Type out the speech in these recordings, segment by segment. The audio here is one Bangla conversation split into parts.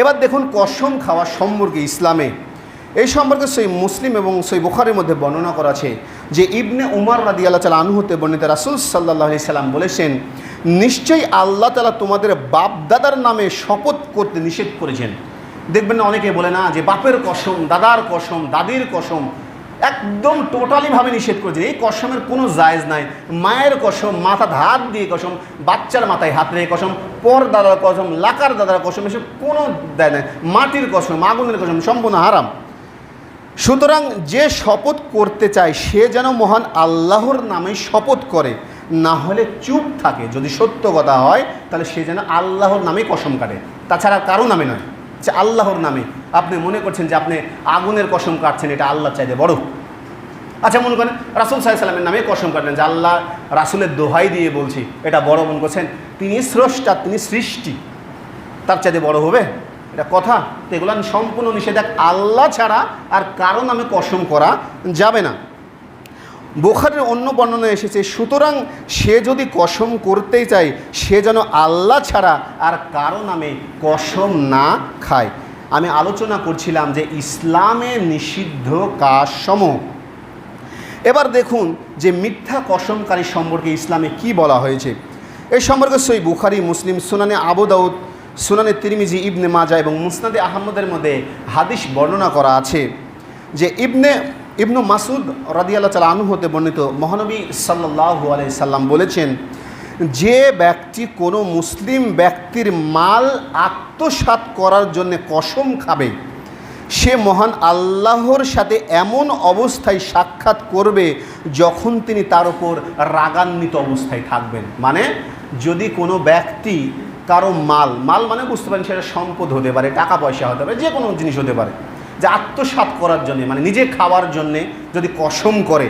এবার দেখুন কসম খাওয়া সম্পর্কে ইসলামে। এই সম্পর্কে সেই মুসলিম এবং সেই বুখারের মধ্যে বর্ণনা করা আছে যে ইবনে উমার রাদি আল্লাহ তালা আনুহতে বর্ণিত রাসুল সাল্লাহ সাল্লাম বলেছেন, নিশ্চয়ই আল্লাহ তালা তোমাদের বাপদাদার নামে শপথ করতে নিষেধ করেছেন। দেখবেন না অনেকে বলে না যে বাপের কসম, দাদার কসম, দাদির কসম একদম টোটালিভাবে নিষেধ করেছেন এই কসমের কোনো জায়জ নাই। মায়ের কসম, মাথা হাত দিয়ে কসম, বাচ্চার মাথায় হাত রেখে কসম পর দাদার কসম, লাকার দাদার কসম, এসব কোনো দেয় নাই। মাটির কসম, আগুনের কসম, সম্পূর্ণ হারাম। সুতরাং যে শপথ করতে চায়, সে যেন মহান আল্লাহর নামে শপথ করে। না হলে চুপ থাকে। যদি সত্য কথা হয়, তাহলে সে যেন আল্লাহর নামে কসম কাটে। তাছাড়া কারও নামে নয়। যে আল্লাহর নামে আপনি মনে করছেন যে আপনি আগুনের কসম কাটছেন, এটা আল্লাহ চাইতে বড়। আচ্ছা মনে করেন, রাসুল সাল্লামের নামে কসম কাটলেন যে আল্লাহ রাসুলের দোহাই দিয়ে বলছি, এটা বড় মনে করছেন, তিনি স্রষ্টা, তিনি সৃষ্টি, তার চাইতে বড় হবে? এটা কথা। তো এগুলো সম্পূর্ণ নিষেধ আল্লাহ ছাড়া আর কারও নামে কসম করা যাবে না। বোখারের অন্য বর্ণনা এসেছে, সুতরাং সে যদি কসম করতেই চায়, সে যেন আল্লাহ ছাড়া আর কারও নামে কসম না খায়। আমি আলোচনা করছিলাম যে ইসলামে নিষিদ্ধ কাজসমূহ। এবার দেখুন যে মিথ্যা কসমকারী সম্পর্কে ইসলামে কি বলা হয়েছে। এই সম্পর্কে সই বুখারি, মুসলিম, সুনানে আবু দাউদ, সুনানে তিরমিজি, ইবনে মাজা এবং মুসনাদে আহমদের মধ্যে হাদিস বর্ণনা করা আছে যে ইবনে ইবনু মাসুদ রাদিয়াল্লাহ তালা আনু হতে বর্ণিত মহানবী সাল্লাহ আলাই সাল্লাম বলেছেন, যে ব্যক্তি কোনো মুসলিম ব্যক্তির মাল আত্মসাৎ করার জন্য কসম খাবে, সে মহান আল্লাহর সাথে এমন অবস্থায় সাক্ষাৎ করবে যখন তিনি তার উপর রাগান্বিত অবস্থায় থাকবেন। মানে যদি কোনো ব্যক্তি কারও মাল মাল মানে বুঝতে পারেন সেটা সম্পদ হতে পারে, টাকা পয়সা হতে পারে যে কোনো জিনিস হতে পারে যে আত্মসাৎ করার জন্যে মানে নিজে খাওয়ার জন্যে যদি কসম করে,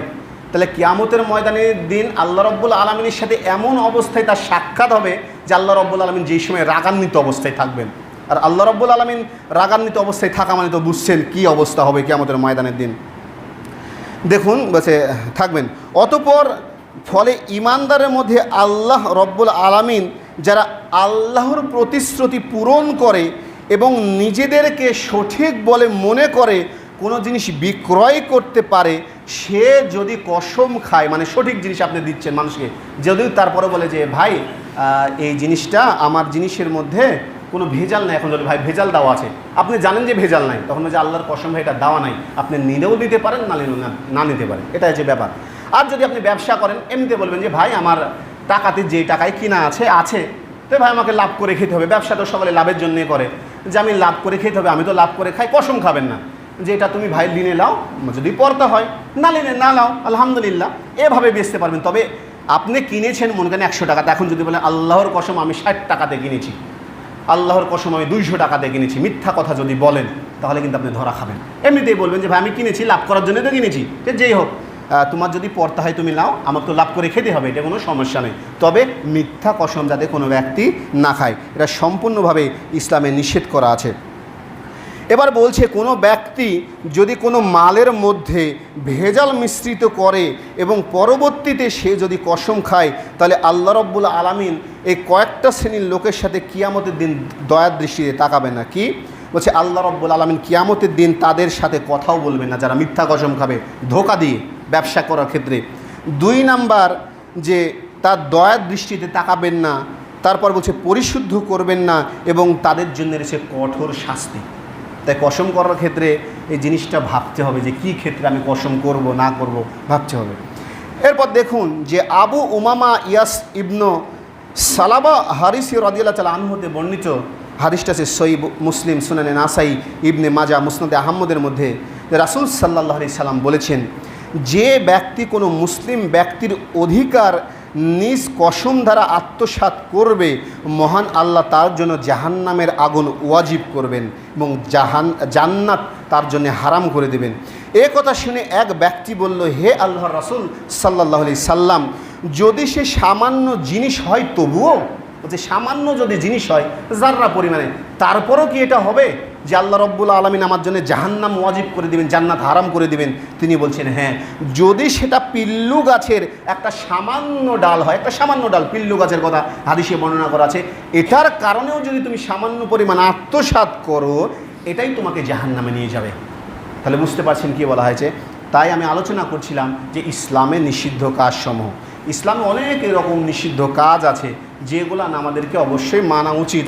তাহলে কিয়ামতের ময়দানের দিন আল্লাহ রব্বুল আলমিনের সাথে এমন অবস্থায় তার সাক্ষাৎ হবে যে আল্লাহ রব্বুল আলমিন যেই সময় রাগান্বিত অবস্থায় থাকবেন। আর আল্লাহ রব্বুল আলমিন রাগান্বিত অবস্থায় থাকা মানে তো বুঝছেন কী অবস্থা হবে কিয়ামতের ময়দানের দিন। দেখুন, বলছে, থাকবেন। অতপর ফলে ইমানদারের মধ্যে আল্লাহ রব্বুল আলামিন যারা আল্লাহর প্রতিশ্রুতি পূরণ করে এবং নিজেদেরকে সঠিক বলে মনে করে কোনো জিনিস বিক্রয় করতে পারে, সে যদি কসম খায় মানে সঠিক জিনিস আপনি দিচ্ছেন মানুষকে, যদিও তারপরে বলে যে, ভাই এই জিনিসটা আমার জিনিসের মধ্যে কোনো ভেজাল নাই, এখন যদি ভাই ভেজাল দেওয়া আছে। আপনি জানেন যে ভেজাল নাই, তখন যে, আল্লাহর কসম ভাই, এটা দেওয়া নাই। আপনি নিলেও দিতে পারেন, না না- নিতে পারেন। এটা হচ্ছে ব্যাপার। আর যদি আপনি ব্যবসা করেন, এমনিতে বলবেন যে, ভাই, আমার টাকাতে যে টাকায় কিনা আছে আছে। তো ভাই, আমাকে লাভ করে খেতে হবে। ব্যবসা তো সকলে লাভের জন্যই করে। যে আমি লাভ করে খেতে হবে, আমি তো লাভ করে খাই কসম খাবেন না। যে এটা তুমি ভাই লিনে লাও, যদি পড়তে হয়, না লিনে, না লাও, আলহামদুলিল্লাহ, এভাবে বেচতে পারবেন। তবে আপনি কিনেছেন মনে করেন একশো টাকাতে, এখন যদি বলেন আল্লাহর কসম আমি ষাট টাকাতে কিনেছি, আল্লাহর কসম আমি দুইশো টাকাতে কিনেছি, মিথ্যা কথা যদি বলেন, তাহলে কিন্তু আপনি ধরা খাবেন। এমনিতেই বলবেন যে ভাই আমি কিনেছি, লাভ করার জন্য তো কিনেছি যেই হোক। তোমার যদি পড়তে হয় তুমি নাও, আমার তো লাভ করে খেতে হবে, এটা কোনো সমস্যা নেই। তবে মিথ্যা কসম যাতে কোনো ব্যক্তি না খায়, এটা সম্পূর্ণভাবে ইসলামে নিষেধ করা আছে। এবার বলছে, কোনো ব্যক্তি যদি কোনো মালের মধ্যে ভেজাল মিশ্রিত করে এবং পরবর্তীতে সে যদি কসম খায়, তাহলে আল্লাহ রব্বুল আলামিন এই কয়েকটা শ্রেণির লোকের সাথে কিয়ামতের দিন দয়ার দৃষ্টিতে তাকাবে না। কি? বলছে, আল্লাহ রব্বুল আলামিন কিয়ামতের দিন তাদের সাথে কথাও বলবে না, যারা মিথ্যা কসম খাবে, ধোকা দিয়ে। ব্যবসা করার ক্ষেত্রে। দুই নাম্বার যে তার দয়ার দৃষ্টিতে তাকাবেন না, তারপর বলছে পরিশুদ্ধ করবেন না এবং তাদের জন্য রয়েছে কঠোর শাস্তি। তাই কসম করার ক্ষেত্রে এই জিনিসটা ভাবতে হবে যে কি ক্ষেত্রে আমি কসম করব, না করব, ভাবতে হবে। এরপর দেখুন যে আবু উমামা ইয়াস ইবনু সালাবা হারিস রাদিয়াল্লাহ তালা আনহতে বর্ণিত হাদিসটা সে সৈব মুসলিম সুনানে নাসাই ইবনে মাজা, মুসনাদে আহম্মদের মধ্যে। রাসুল সাল্লাহ সাল্লাম বলেছেন যে ব্যক্তি কোনো মুসলিম ব্যক্তির অধিকার নিজ কসম দ্বারা আত্মসাৎ করবে, মহান আল্লাহ তার জন্য জাহান্নামের আগুন ওয়াজিব করবেন এবং জাহান, জান্নাত তার জন্য হারাম করে দেবেন। এ কথা শুনে এক ব্যক্তি বলল, হে আল্লাহ রাসুল সাল্লাহ আলি সাল্লাম, যদি সে সামান্য জিনিস হয় তবুও? যে সামান্য যদি জিনিস হয়, যাররা পরিমাণে, তারপরও কি এটা হবে? যে আল্লাহ রব্বুল আলমিন আমার জন্য জাহান্নাম ওয়াজিব করে দিবেন, জান্নাত হারাম করে দিবেন, তিনি বলছেন হ্যাঁ যদি সেটা পিল্লু গাছের একটা সামান্য ডাল হয়, একটা সামান্য ডাল, পিল্লু গাছের কথা হাদিসে বর্ণনা করা আছে, এটার কারণেও যদি তুমি সামান্য পরিমাণ আত্মসাৎ করো, এটাই তোমাকে জাহান্নামে নিয়ে যাবে। তাহলে বুঝতে পারছেন কি বলা হয়েছে? তাই আমি আলোচনা করছিলাম যে ইসলামে নিষিদ্ধ কাজসমূহ। ইসলামে অনেক এরকম নিষিদ্ধ কাজ আছে, যেগুলো আমাদেরকে অবশ্যই মানা উচিত।